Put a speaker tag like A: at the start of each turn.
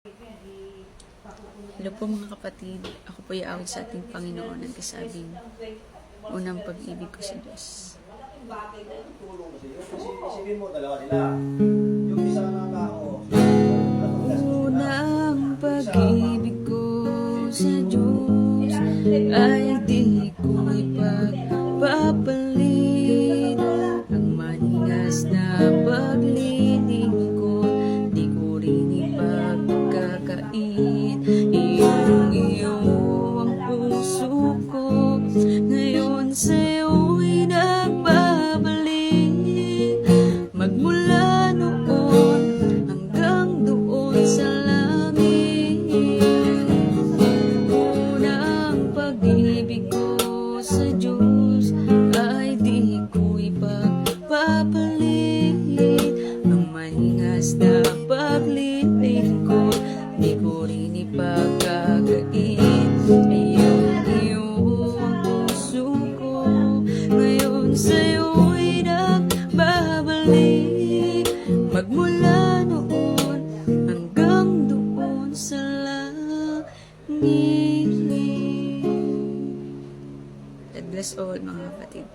A: Hello po mga kapatid. Ako po awit sa ating Panginoon ang kasabing unang pag-ibig ko sa Diyos. Unang pag-ibig ko sa Diyos ay di ko ipagpapalit me. Ipagkagait Iyong iyo ang puso ko. Ngayon sa'yo'y nagbabalik. Magmula noon hanggang doon sa langit. God bless all mga kapatid.